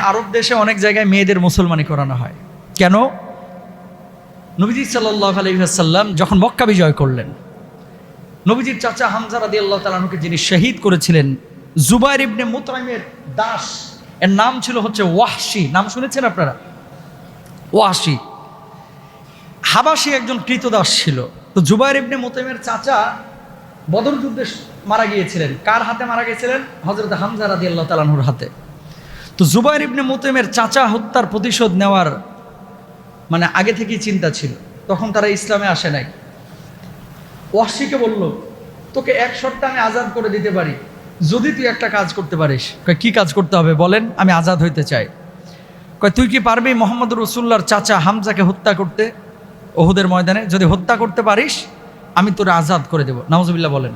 আরব দেশে অনেক জায়গায় মেয়েদের মুসলমানি করানো হয়। কেন? নবীজি সাল্লাহ আলহিহাসাল্লাম যখন মক্কা বিজয় করলেন, নবীজির চাচা হামজা রাদি আল্লাহ তালানুকে যিনি শহীদ করেছিলেন, জুবাইর ইবনে মুতাইমের দাস, এর নাম ছিল হচ্ছে ওয়াহশি। নাম শুনেছেন আপনারা? ওয়াহশি। হাবাসি একজন কৃতদাস ছিল। তো জুবাইর ইবনে মুতাইমের চাচা বদর যুদ্ধে মারা গিয়েছিলেন। কার হাতে মারা গিয়েছিলেন? হজরত হামজা রাদি আল্লাহ তালানুর হাতে। তো জুবাইর ইবনে মুতাইমের চাচা হত্যার প্রতিশোধ নেওয়ার মানে আগে থেকেই চিন্তা ছিল। তখন তারা ইসলামে আসে নাই। ওয়াসিকে বলল, তোকে এক শর্তে আমি আজাদ করে দিতে পারি। যদি তুই একটা কাজ করতে পারিস। কি কাজ করতে হবে বলেন? আমি আজাদ হইতে চাই। কয়, তুই কি পারবি মোহাম্মদ রসুল্লার চাচা হামজাকে হত্যা করতে ওহুদের ময়দানে? যদি হত্যা করতে পারিস, আমি তোরে আজাদ করে দেব। নওয়াজবিল্লাহ বলেন।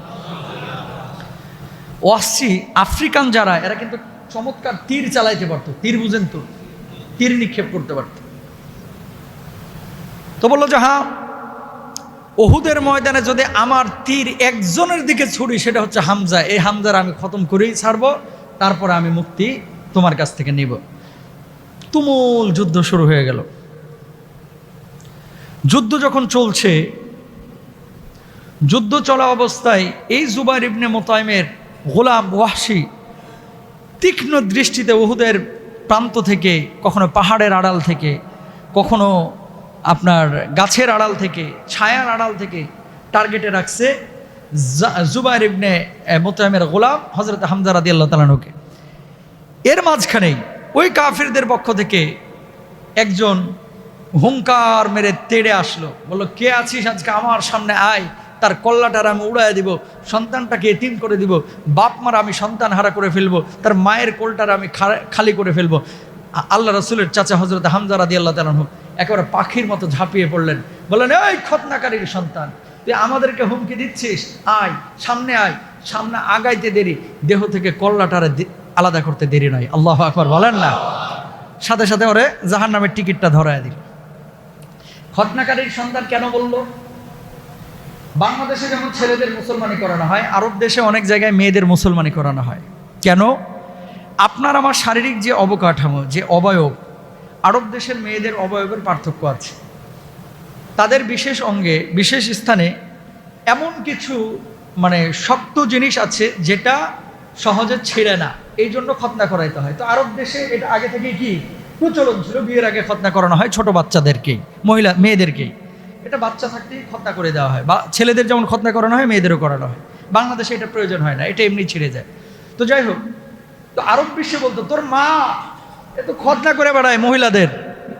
ওয়াসি আফ্রিকান যারা, এরা কিন্তু চমৎকার তীর চালাইতে পারতো, তীর বুঝেন তো, তীর নিক্ষেপ করতে পারত। তো বলল যে হ্যাঁ ওহুদের ময়দানে যদি আমার তীর একজনের দিকে ছুরি, সেটা হচ্ছে হামজা। এই হামজার আমি খতম করেই ছাড়বো, তারপরে আমি মুক্তি তোমার কাছ থেকে নিব। তুমুল যুদ্ধ শুরু হয়ে গেল। যুদ্ধ যখন চলছে, যুদ্ধ চলা অবস্থায় এই জুবাইর ইবনে মোতাইমের গোলাম ওয়াহশি তীক্ষ্ণ দৃষ্টিতে ওহুদের প্রান্ত থেকে, কখনো পাহাড়ের আড়াল থেকে, কখনো আপনার গাছের আড়াল থেকে, ছায়ার আড়াল থেকে টার্গেটে রাখছে জা- জুবাইর ইবনে মোতায়েমের গোলাম হজরত হামজা রাদি আল্লাহ তালানুকে এর মাঝখানেই ওই কাফিরদের পক্ষ থেকে একজন হুঙ্কার মেরে তেড়ে আসলো। বলল, কে আছিস আজকে আমার সামনে? আয়। তার কল্লাটার আমি উড়ায় দিব, সন্তানটাকে এতিম করে দিব বাপ মার আমি সন্তান হারা করে ফেলব, তার মায়ের কোলটার আমি খালি করে ফেলব। আল্লাহ রসুলের চাচা হজরত হামজা রাদি আল্লাহ তালানহু একেবারে পাখির মতো ঝাঁপিয়ে পড়লেন। বললেন, এই খতনাকারীর সন্তান, তুই আমাদেরকে হুমকি দিচ্ছিস? আয়, সামনে আয়, সামনে আগাইতে দেরি। দেহ থেকে কল্লাটারে আলাদা করতে দেরি নয়। আল্লাহ আকবার, বলেন না। সাথে সাথে ওরে জাহান নামের টিকিটটা ধরায় দিল। খতনাকারীর সন্তান কেন বলল? বাংলাদেশে যেমন ছেলেদের মুসলমানি করানো হয়, আরব দেশে অনেক জায়গায় মেয়েদের মুসলমানি করানো হয়। কেন? আপনার আমার শারীরিক যে অবকাঠামো, যে অবয়ব, আরব দেশের মেয়েদের অবয়বের পার্থক্য আছে। তাদের বিশেষ অঙ্গে, বিশেষ স্থানে এমন কিছু মানে শক্ত জিনিস আছে যেটা সহজে ছেড়ে না। এই জন্য খতনা করাইতে হয়। তো আরব দেশে এটা আগে থেকে কি? প্রচলন ছিল। বিয়ের আগে খতনা করানো হয় ছোট বাচ্চাদেরকেই, মহিলা, মেয়েদেরকেই। এটা বাচ্চা থাকতেই খতনা করে দেওয়া হয়। বা ছেলেদের যেমন খতনা করানো হয়, মেয়েদেরও করানো হয়। বাংলাদেশে এটা প্রয়োজন হয় না, এটা এমনি ছিঁড়ে যায়। তো যাই হোক, তো আরব বিশ্বে বলতো, তোর মা এত খতনা করে বেড়ায় মহিলাদের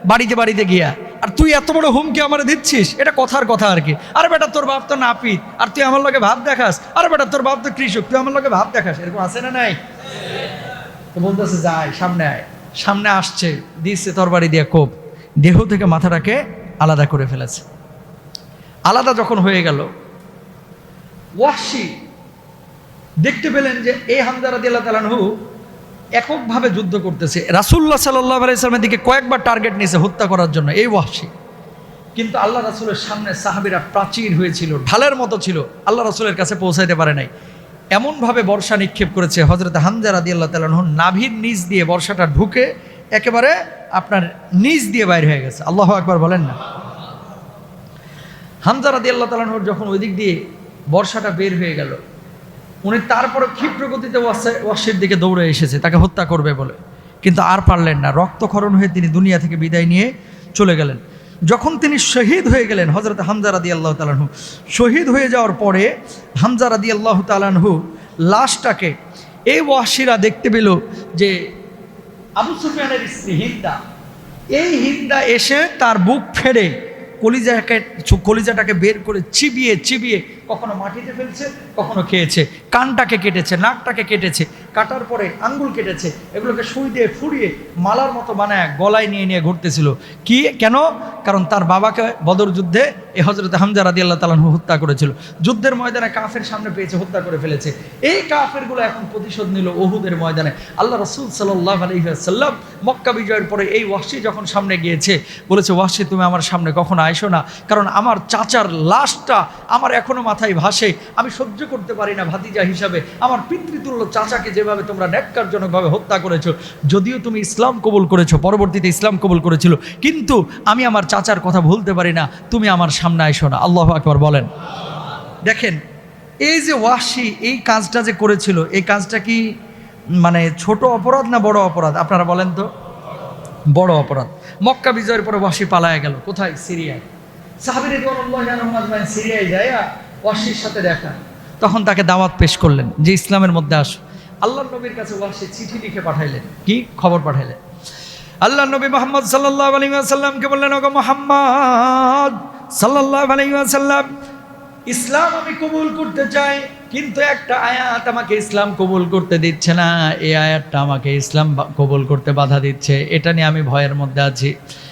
বাড়িতে বাড়িতে গিয়া। আর তুই এত বড় হুমকি আমার দিচ্ছিস? এটা কথার কথা আর কি। আরে বেটা, তোর বাপ তো নাপিত। আর তুই আমার লোকে ভাব দেখাস। আরে বেটা, তোর বাপ তো কৃষক। তুই আমার লোকে ভাব দেখাস। এরকম আছে না নাই? তো বলতেছে যাই সামনে আয়। সামনে আসছে দিচ্ছে তরবারি দিয়ে কোপ। দেহ থেকে মাথাটাকে আলাদা করে ফেলেছে। আলাদা যখন হয়ে গেল ওয়াসি দেখতে পেলেন যে এই হামদারা দিল্লা তালানহু এককভাবে যুদ্ধ করতেছে। রাসুল্লাহ সাল্লাহ আলাইসলামের দিকে কয়েকবার টার্গেট নিয়েছে হত্যা করার জন্য, এই ওয়াসি কিন্তু আল্লাহ রাসুলের সামনে সাহাবিরা প্রাচীর হয়েছিল, ঢালের মতো ছিল, আল্লাহ রাসুলের কাছে পৌঁছাইতে পারে নাই। এমনভাবে বর্ষা নিক্ষেপ করেছে হজরত হামজা আদি আল্লাহ তালাহ নাভির নিজ দিয়ে বর্ষাটা ঢুকে একেবারে আপনার নিজ দিয়ে বাইর হয়ে গেছে। আল্লাহ একবার বলেন না। হামজা রাদি আল্লাহ তালাহর যখন ওই দিক দিয়ে বর্ষাটা বের হয়ে গেল, উনি তারপরে ক্ষিপ্র গতিতে ওয়াসে- ওয়াসির দিকে দৌড়ে এসেছে, তাকে হত্যা করবে বলে। কিন্তু আর পারলেন না, রক্তক্ষরণ হয়ে তিনি দুনিয়া থেকে বিদায় নিয়ে চলে গেলেন। যখন তিনি শহীদ হয়ে গেলেন হজরত হামজা রাদি আল্লাহ তালাহু শহীদ হয়ে যাওয়ার পরে হামজা রাদি আল্লাহ তালাহু লাশটাকে এই ওয়াসিরা দেখতে পেল যে আবু সুফিয়ানের স্ত্রী হিন্দা। এই হিন্দা এসে তার বুক ফেড়ে কলিজাকে কলিজাটাকে বের করে চিবিয়ে চিবিয়ে কখনো মাটিতে ফেলছে, কখনো খেয়েছে। কানটাকে কেটেছে, নাকটাকে কেটেছে, কাটার পরে আঙ্গুল কেটেছে, এগুলোকে সুই দিয়ে ফুরিয়ে মালার মতো বানায় গলায় নিয়ে নিয়ে ঘুরতেছিল। কি? কেন? কারণ তার বাবাকে বদর যুদ্ধে এই হজরত হামজা রাদি আল্লাহ তালাহু হত্যা করেছিল। যুদ্ধের ময়দানে কাফের সামনে পেয়েছে, হত্যা করে ফেলেছে। এই কাফেরগুলো এখন প্রতিশোধ নিল ওহুদের ময়দানে। আল্লাহ রসুল সাল্লাহ আলহিহাসাল্লাম মক্কা বিজয়ের পরে এই ওয়াসি যখন সামনে গিয়েছে, বলেছে, ওয়াসি, তুমি আমার সামনে কখনো আইসো না। কারণ আমার চাচার লাশটা আমার এখনও মাথায় ভাসে। আমি সহ্য করতে পারি না ভাতিজা হিসাবে। আমার পিতৃতুল্য চাচাকে যেভাবে তোমরা ন্যাক্কারজনকভাবে হত্যা করেছ, যদিও তুমি ইসলাম কবুল করেছ, পরবর্তীতে ইসলাম কবুল করেছিল। কিন্তু আমি আমার চাচার কথা ভুলতে পারি না। তুমি আমার সামনে আইসো না। আল্লাহ আকবর বলেন। দেখেন, এই যে ওয়াসি এই কাজটা যে করেছিল, এই কাজটা কি মানে ছোট অপরাধ না বড় অপরাধ? আপনারা বলেন তো। বড় অপরাধ। মক্কা বিজয়ের পরে ওয়াসি পালায় গেল। কোথায়? সিরিয়ায়। সিরিয়ায় যায় সাথে দেখা। তখন তাকে দাওয়াত পেশ করলেন, যে ইসলামের মধ্যে আস। আল্লাহ নবীর কাছে ওয়াসি চিঠি লিখে পাঠাইলেন। কি? খবর পাঠাইলেন। আল্লাহ নবী মোহাম্মদ সাল্লাহ আলী সাল্লামকে বললেন, ওগো মোহাম্মদ সাল্লাহ আলাইসাল্লাম ইসলাম আমি কবুল করতে চাই, কিন্তু একটা আয়াত আমাকে ইসলাম কবুল করতে দিচ্ছে না। এই আয়াতটা আমাকে ইসলাম কবুল করতে বাধা দিচ্ছে। এটা নিয়ে আমি ভয়ের মধ্যে আছি।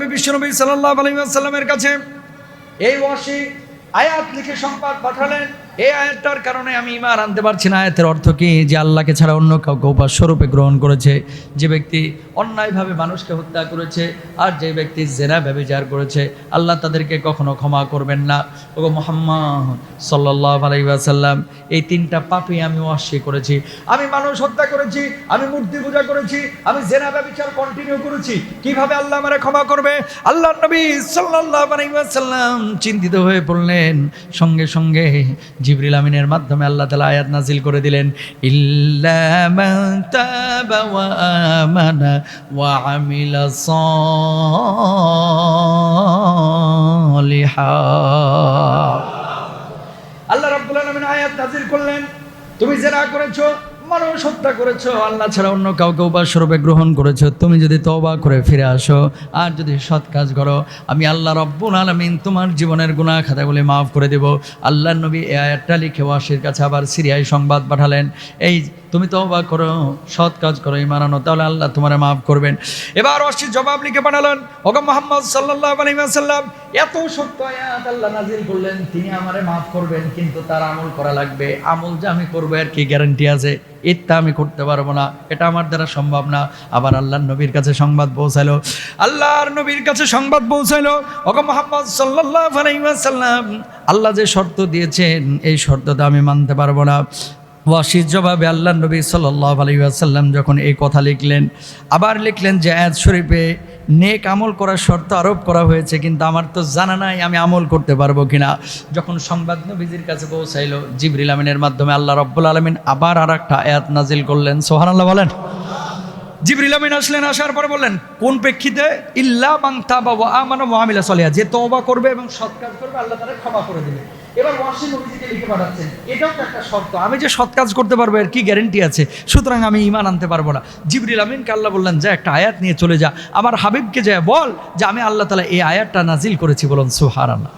নবী বিশ্বনবী সাল্লাহ আলহিমের কাছে এই ওয়াসি আয়াত লিখে সংবাদ পাঠালেন। এই আয়াতটার কারণে আমি ইমান আনতে পারছি না। আয়াতের অর্থ কি? যে আল্লাহকে ছাড়া অন্য কাউকে উপাস স্বরূপে গ্রহণ করেছে, যে ব্যক্তি অন্যায়ভাবে মানুষকে হত্যা করেছে, আর যে ব্যক্তি জেনা ব্যবচার করেছে, আল্লাহ তাদেরকে কখনো ক্ষমা করবেন না। ও মোহাম্মদ সাল্লাহ আলাইসাল্লাম এই তিনটা পাপই আমি অস্বীকার করেছি। আমি মানুষ হত্যা করেছি, আমি মূর্তি পূজা করেছি, আমি জেনা ব্যবচার কন্টিনিউ করেছি। কীভাবে আল্লাহ আমারে ক্ষমা করবে? আল্লাহ নবী সাল্লাহ আলাইসাল্লাম চিন্তিত হয়ে পড়লেন। সঙ্গে সঙ্গে জিবরিল আমিনের মাধ্যমে আল্লাহ তালা আয়াত নাজিল করে দিলেন ওয়া আমিলা আল্লাহ রাব্বুল আলামিন আয়াত নাজিল করলেন। তুমি যেটা করেছ মানুষ হত্যা করেছ, আল্লাহ ছাড়া অন্য কাউকে উপাস্বরূপে গ্রহণ করেছ। তুমি যদি তওবা করে ফিরে আসো আর যদি সৎ কাজ করো, আমি আল্লাহ রব্বুল আলামিন তোমার জীবনের গুনাহ খাতাগুলি মাফ করে দেব। আল্লাহ নবী এ আয়াতটা লিখে ওয়াসির কাছে আবার সিরিয়ায় সংবাদ পাঠালেন। এই তুমি তওবা করো, সৎ কাজ করো, ইমান আনো, তাহলে আল্লাহ তোমারে মাফ করবেন। এবার অশির জবাব লিখে পাঠালেন, ওগো মোহাম্মদ সাল্লাল্লাহু আলাইহি ওয়াসাল্লাম, এত সত্য আয়াত আল্লাহ নাজির করলেন, তিনি আমারে মাফ করবেন, কিন্তু তার আমল করা লাগবে। আমল যে আমি করব আর কি গ্যারান্টি আছে? এটা আমি করতে পারব না। এটা আমার দ্বারা সম্ভব না। আবার আল্লাহর নবীর কাছে সংবাদ পৌঁছালো। আল্লাহর নবীর কাছে সংবাদ পৌঁছালো। ওকে মোহাম্মদ সাল্লাহ আল্লাহ যে শর্ত দিয়েছেন, এই শর্তটা আমি মানতে পারব না। ওয়াসির আল্লাহ নবী সাল্লাহ আলহিহাসাল্লাম যখন এই কথা লিখলেন, আবার লিখলেন যে, আয়াত শরীফে নেক আমল করার শর্ত আরোপ করা হয়েছে, কিন্তু আমার তো জানা নাই আমি আমল করতে পারব কিনা। যখন সংবাদ নবীজির কাছে পৌঁছাইল, জিবরিল আমিনের মাধ্যমে আল্লাহ রব্বুল আলমিন আবার আর একটা আয়াত নাজিল করলেন। সোহান আল্লাহ বলেন। জিবরিল আমিন আসলেন, আসার পরে বললেন, কোন প্রেক্ষিতে? ইল্লা বাং তাবা ওয়া আমানা ওয়া আমিলা যে তওবা করবে এবং সৎ কাজ করবে, আল্লাহ তাআলা ক্ষমা করে দিবে এবার ওয়াসি নবীজিকে লিখে পাঠাচ্ছেন, এটাও তো একটা শর্ত, আমি যে সৎ কাজ করতে পারব, এর কি গ্যারেন্টি আছে? সুতরাং আমি ইমান আনতে পারব না। জিবরিল আমিনকে আল্লাহ বললেন, যে একটা আয়াত নিয়ে চলে যা, আমার হাবিবকে যায় বল যে আমি আল্লাহ তাআলা এই আয়াতটা নাজিল করেছি বলুন, সুবহানাল্লাহ।